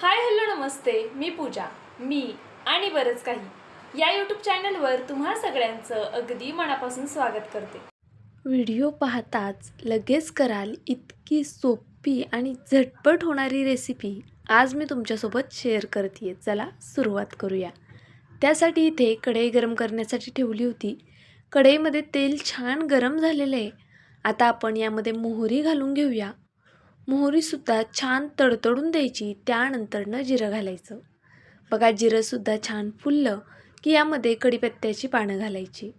Hi hello नमस्ते. मी पूजा. मी आणि बरंच काही. या यूट्यूब चॅनलवर तुम्हा सगळ्यांचं अगदी मनापासून स्वागत करते. व्हिडिओ पाहताच लगेच कराल इतकी सोपी आणि झटपट होणारी रेसिपी आज मी तुमच्यासोबत शेअर करते चला सुरुवात करूया. त्यासाठी इथे कढई गरम करण्यासाठी ठेवली होती. कढईमध्ये तेल छान गरम झालेलं आहे. आता आपण यामध्ये मोहरी घालून घेऊया. मोहरीसुद्धा छान तडतडून द्यायची त्यानंतरनं जिरं घालायचं. बघा जिरंसुद्धा छान फुललं की यामध्ये कढीपत्त्याची पानं घालायची.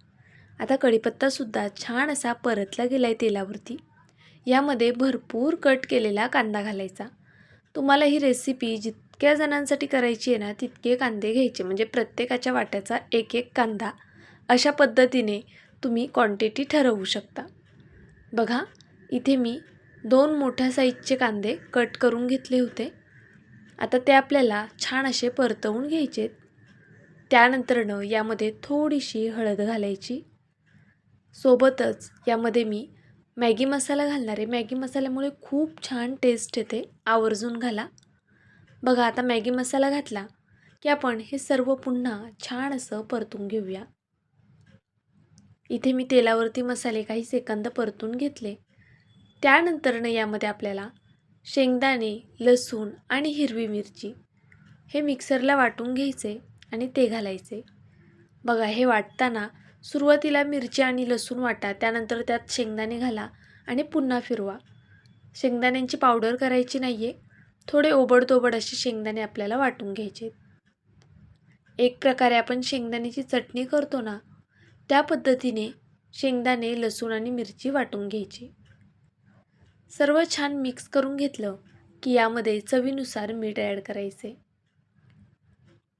आता कढीपत्तासुद्धा छान असा परतला गेला आहे तेलावरती. यामध्ये भरपूर कट केलेला कांदा घालायचा. तुम्हाला ही रेसिपी जितक्या जणांसाठी करायची आहे ना तितके कांदे घ्यायचे. म्हणजे प्रत्येकाच्या वाट्याचा एक एक कांदा. अशा पद्धतीने तुम्ही क्वांटिटी ठरवू शकता. बघा इथे मी दोन मोठ्या साईजचे कांदे कट करून घेतले होते. आता ते आपल्याला छान असे परतवून घ्यायचे त्यानंतरनं यामध्ये थोडीशी हळद घालायची. सोबतच यामध्ये मी मॅगी मसाला घालणार आहे. मॅगी मसाल्यामुळे खूप छान टेस्ट येते. आवर्जून घाला. बघा आता मॅगी मसाला घातला की आपण हे सर्व पुन्हा छान असं परतून घेऊया. इथे मी तेलावरती मसाले काही सेकंद परतून घेतले. त्यानंतरनं यामध्ये आपल्याला शेंगदाणे लसूण आणि हिरवी मिरची हे मिक्सरला वाटून घ्यायचे आणि ते घालायचे. बघा हे वाटताना सुरुवातीला मिरची आणि लसूण वाटा त्यानंतर त्यात शेंगदाणे घाला आणि पुन्हा फिरवा. शेंगदाण्यांची पावडर करायची नाही आहे थोडे ओबडतोबड असे शेंगदाणे आपल्याला वाटून घ्यायचे. एक प्रकारे आपण शेंगदाण्याची चटणी करतो ना त्या पद्धतीने शेंगदाणे लसूण आणि मिरची वाटून घ्यायची. सर्व छान मिक्स करून घेतलं की यामध्ये चवीनुसार मीठ ॲड करायचे.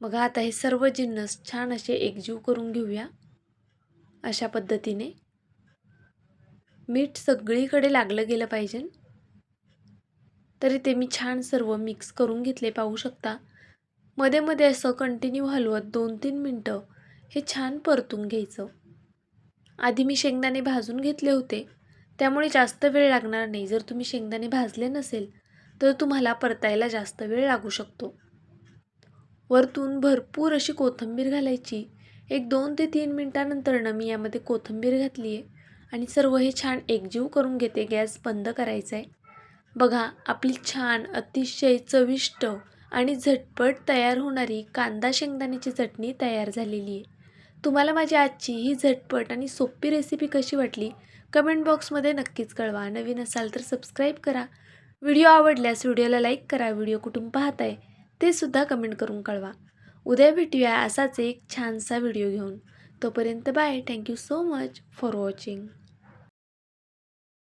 बघा आता हे सर्व जिन्नस छान असे एकजीव करून घेऊया. अशा पद्धतीने मीठ सगळीकडे लागलं गेलं पाहिजे. तरी ते मी छान सर्व मिक्स करून घेतले पाहू शकता. मध्ये मध्ये असं कंटिन्यू हलवत दोन तीन मिनटं हे छान परतून घ्यायचं. आधी मी शेंगदाणे भाजून घेतले होते. त्यामुळे जास्त वेळ लागणार नाही. जर तुम्ही शेंगदाणे भाजले नसेल तर तुम्हाला परतायला जास्त वेळ लागू शकतो. वरतून भरपूर अशी कोथिंबीर घालायची. एक दोन ते तीन मिनटानंतरनं मी यामध्ये कोथिंबीर घातली आहे आणि सर्व हे छान एकजीव करून घेते. गॅस बंद करायचा आहे बघा आपली छान अतिशय चविष्ट आणि झटपट तयार होणारी कांदा शेंगदाण्याची चटणी तयार झालेली आहे तुम्हाला माझी आजची ही झटपट आणि सोपी रेसिपी कशी वाटली? कमेंट बॉक्समध्ये नक्कीच कळवा. नवीन असाल तर सबस्क्राईब करा. व्हिडिओ आवडल्यास व्हिडिओला लाईक करा. व्हिडिओ कुठून पाहताय ते सुद्धा कमेंट करून कळवा. उद्या भेटूया असाच एक छानसा व्हिडिओ घेऊन. तोपर्यंत bye thank you so much for watching